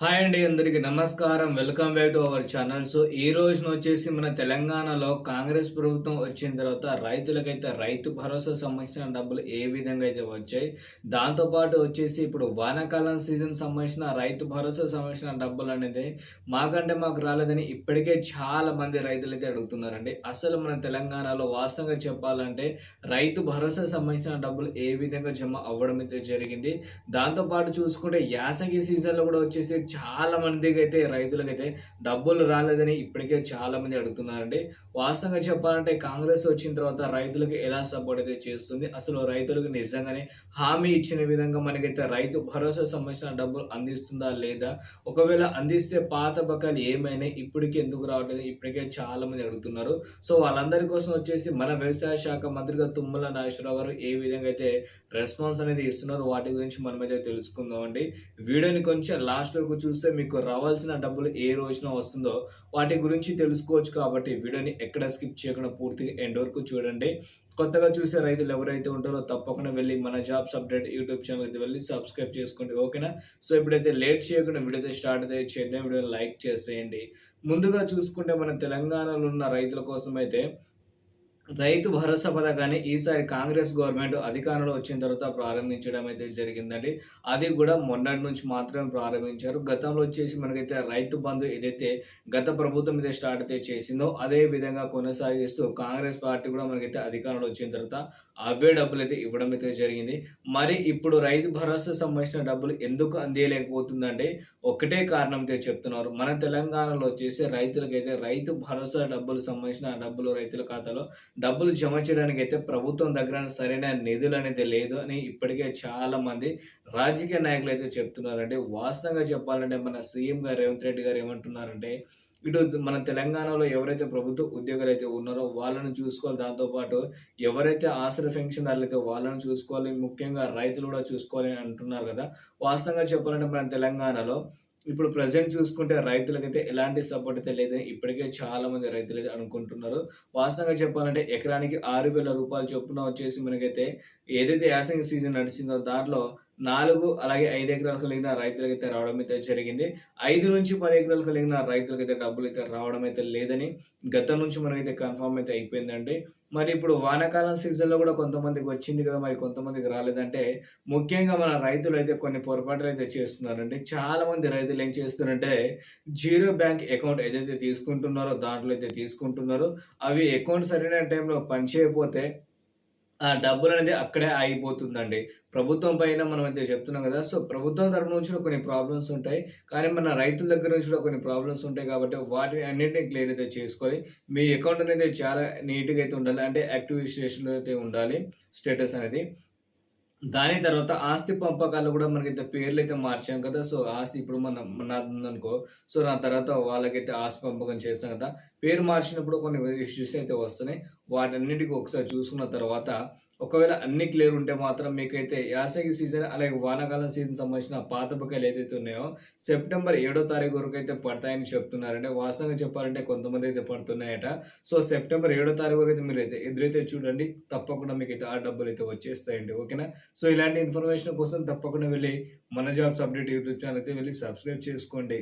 Hi అండి అందరికి నమస్కారం. Welcome back to our channel. So ఈ రోజున వచ్చేసి మన తెలంగాణలో కాంగ్రెస్ ప్రభుత్వం వచ్చిన తర్వాత రైతులకైతే రైతు భరోసా సంబంధించిన డబ్బులు ఏ విధంగా అయితే వచ్చాయి దాంతోపాటు వచ్చేసి ఇప్పుడు వానాకాలం సీజన్ సంబంధించిన రైతు భరోసా సంబంధించిన డబ్బులు అనేది మాకంటే మాకు రాలేదని ఇప్పటికే చాలా మంది రైతులు అయితే అడుగుతున్నారండి. అసలు మన తెలంగాణలో వాస్తవంగా చెప్పాలంటే రైతు భరోసా సంబంధించిన డబ్బులు ఏ విధంగా జమ అవ్వడం అయితే జరిగింది. దాంతోపాటు చూసుకుంటే యాసంగి సీజన్లో కూడా వచ్చేసి చాలా మందికి అయితే రైతులకైతే డబ్బులు రాలేదని ఇప్పటికే చాలా మంది అడుగుతున్నారండి. వాస్తవంగా చెప్పాలంటే కాంగ్రెస్ వచ్చిన తర్వాత రైతులకు ఎలా సపోర్ట్ అయితే చేస్తుంది? అసలు రైతులకు నిజంగానే హామీ ఇచ్చిన విధంగా మనకైతే రైతు భరోసా సంబంధించిన డబ్బులు అందిస్తుందా లేదా? ఒకవేళ అందిస్తే పాత బకాలు ఏమైనా ఇప్పటికీ ఎందుకు రావట్లేదు? ఇప్పటికే చాలా మంది అడుగుతున్నారు. సో వాళ్ళందరి కోసం వచ్చేసి మన వ్యవసాయ శాఖ మంత్రిగా తుమ్మల నాగేశ్వరరావు గారు ఏ విధంగా అయితే రెస్పాన్స్ అనేది ఇస్తున్నారు వాటి గురించి మనమైతే తెలుసుకుందాం అండి వీడియోని కొంచెం లాస్ట్ వరకు చూస్తే మీకు రావాల్సిన డబ్బులు ఏ రోజున వస్తుందో వాటి గురించి తెలుసుకోవచ్చు కాబట్టి వీడియోని ఎక్కడ స్కిప్ చేయకుండా పూర్తిగా ఎండ్ వరకు చూడండి. కొత్తగా చూసే రైతులు ఎవరైతే ఉంటారో తప్పకుండా వెళ్ళి మన జాబ్స్ అప్డేట్ యూట్యూబ్ ఛానల్ అయితే వెళ్ళి సబ్స్క్రైబ్ చేసుకోండి ఓకేనా? సో ఇప్పుడైతే లేట్ చేయకుండా వీడియో స్టార్ట్ అయితే చేద్దాం. వీడియోని లైక్ చేసేయండి. ముందుగా చూసుకుంటే మన తెలంగాణలో ఉన్న రైతుల కోసం అయితే రైతు భరోసా పథకాన్ని ఈసారి కాంగ్రెస్ గవర్నమెంట్ అధికారంలో వచ్చిన తర్వాత ప్రారంభించడం అయితే జరిగిందండి. అది కూడా మొన్నటి నుంచి మాత్రమే ప్రారంభించారు. గతంలో వచ్చేసి మనకైతే రైతు బంధు ఏదైతే గత ప్రభుత్వం అయితే స్టార్ట్ అయితే చేసిందో అదే విధంగా కొనసాగిస్తూ కాంగ్రెస్ పార్టీ కూడా మనకైతే అధికారంలో వచ్చిన తర్వాత అవే డబ్బులు అయితే ఇవ్వడం అయితే జరిగింది. మరి ఇప్పుడు రైతు భరోసా సంబంధించిన డబ్బులు ఎందుకు అందేయలేకపోతుందంటే ఒకటే కారణం అయితే చెప్తున్నారు. మన తెలంగాణలో వచ్చేసి రైతులకైతే రైతు భరోసా డబ్బులు సంబంధించిన డబ్బులు రైతుల ఖాతాలో డబ్బులు జమ చేయడానికి అయితే ప్రభుత్వం దగ్గర సరైన నిధులు అనేది లేదు అని ఇప్పటికే చాలా మంది రాజకీయ నాయకులు అయితే చెప్తున్నారంటే వాస్తవంగా చెప్పాలంటే మన సీఎం గారు రేవంత్ రెడ్డి గారు ఏమంటున్నారంటే ఇటు మన తెలంగాణలో ఎవరైతే ప్రభుత్వ ఉద్యోగులు అయితే ఉన్నారో వాళ్ళని చూసుకోవాలి. దాంతోపాటు ఎవరైతే ఆశ్రయ పెన్షన్దారులు అయితే వాళ్ళని చూసుకోవాలి. ముఖ్యంగా రైతులు కూడా చూసుకోవాలి అంటున్నారు కదా. వాస్తవంగా చెప్పాలంటే మన తెలంగాణలో ఇప్పుడు ప్రజెంట్ చూసుకుంటే రైతులకైతే ఎలాంటి సపోర్ట్ అయితే లేదని ఇప్పటికే చాలా మంది రైతులు అయితే అనుకుంటున్నారు. వాస్తవంగా చెప్పాలంటే ఎకరానికి ఆరు వేల రూపాయలు చొప్పున వచ్చేసి మనకైతే ఏదైతే యాసంగి సీజన్ నడిచిందో దాంట్లో నాలుగు అలాగే ఐదు ఎకరాలు కలిగిన అయితే రావడం అయితే జరిగింది. ఐదు నుంచి పది ఎకరాలు కలిగిన రైతులకైతే డబ్బులు అయితే రావడం అయితే లేదని గతం నుంచి మనకైతే కన్ఫర్మ్ అయితే అయిపోయిందండి. మరి ఇప్పుడు వానాకాలం సీజన్లో కూడా కొంతమందికి వచ్చింది కదా మరి కొంతమందికి రాలేదంటే ముఖ్యంగా మన రైతులు అయితే కొన్ని పొరపాట్లు అయితే చేస్తున్నారండి. చాలా మంది రైతులు ఏం చేస్తున్నారంటే జీరో బ్యాంక్ అకౌంట్ ఏదైతే తీసుకుంటున్నారో దాంట్లో అయితే తీసుకుంటున్నారో. అవి అకౌంట్ సరైన టైంలో పనిచేయకపోతే ఆ డబ్బులు అనేది అక్కడే ఆగిపోతుందండి. ప్రభుత్వం పైన మనం అయితే చెప్తున్నాం కదా సో ప్రభుత్వం తరపు నుంచి కూడా కొన్ని ప్రాబ్లమ్స్ ఉంటాయి. కానీ మన రైతుల దగ్గర నుంచి కూడా కొన్ని ప్రాబ్లమ్స్ ఉంటాయి కాబట్టి వాటిని అన్నింటినీ క్లియర్ అయితే చేసుకోవాలి మీ అకౌంట్ అనేది చాలా నీట్గా అయితే ఉండాలి. అంటే యాక్టివ్ అయితే ఉండాలి స్టేటస్ అనేది. దాని తర్వాత ఆస్తి పంపకాలు కూడా మనకైతే పేర్లు అయితే మార్చాం కదా. సో ఆస్తి ఇప్పుడు మన నాది సో నా తర్వాత వాళ్ళకైతే ఆస్తి పంపకం చేస్తాం కదా. పేరు మార్చినప్పుడు కొన్ని ఇష్యూస్ అయితే వస్తున్నాయి. వాటన్నిటికీ ఒకసారి చూసుకున్న తర్వాత ఒకవేళ అన్ని క్లియర్ ఉంటే మాత్రం మీకైతే యాసంగి సీజన్ అలాగే వానాకాలం సీజన్ సంబంధించిన పాత బకాయిలు ఏదైతే ఉన్నాయో సెప్టెంబర్ ఏడో తారీఖు వరకు అయితే పడతాయని చెప్తున్నారంటే వాస్తవంగా చెప్పాలంటే కొంతమంది అయితే పడుతున్నాయట. సో సెప్టెంబర్ ఏడో తారీఖు వరకు అయితే మీరు అయితే ఎదురైతే చూడండి. తప్పకుండా మీకు అయితే ఆ డబ్బులు అయితే వచ్చేస్తాయండి. ఓకేనా? సో ఇలాంటి ఇన్ఫర్మేషన్ కోసం తప్పకుండా వెళ్ళి మన జాబ్స్ అప్డేట్ యూట్యూబ్ ఛానల్ అయితే వెళ్ళి సబ్స్క్రైబ్ చేసుకోండి.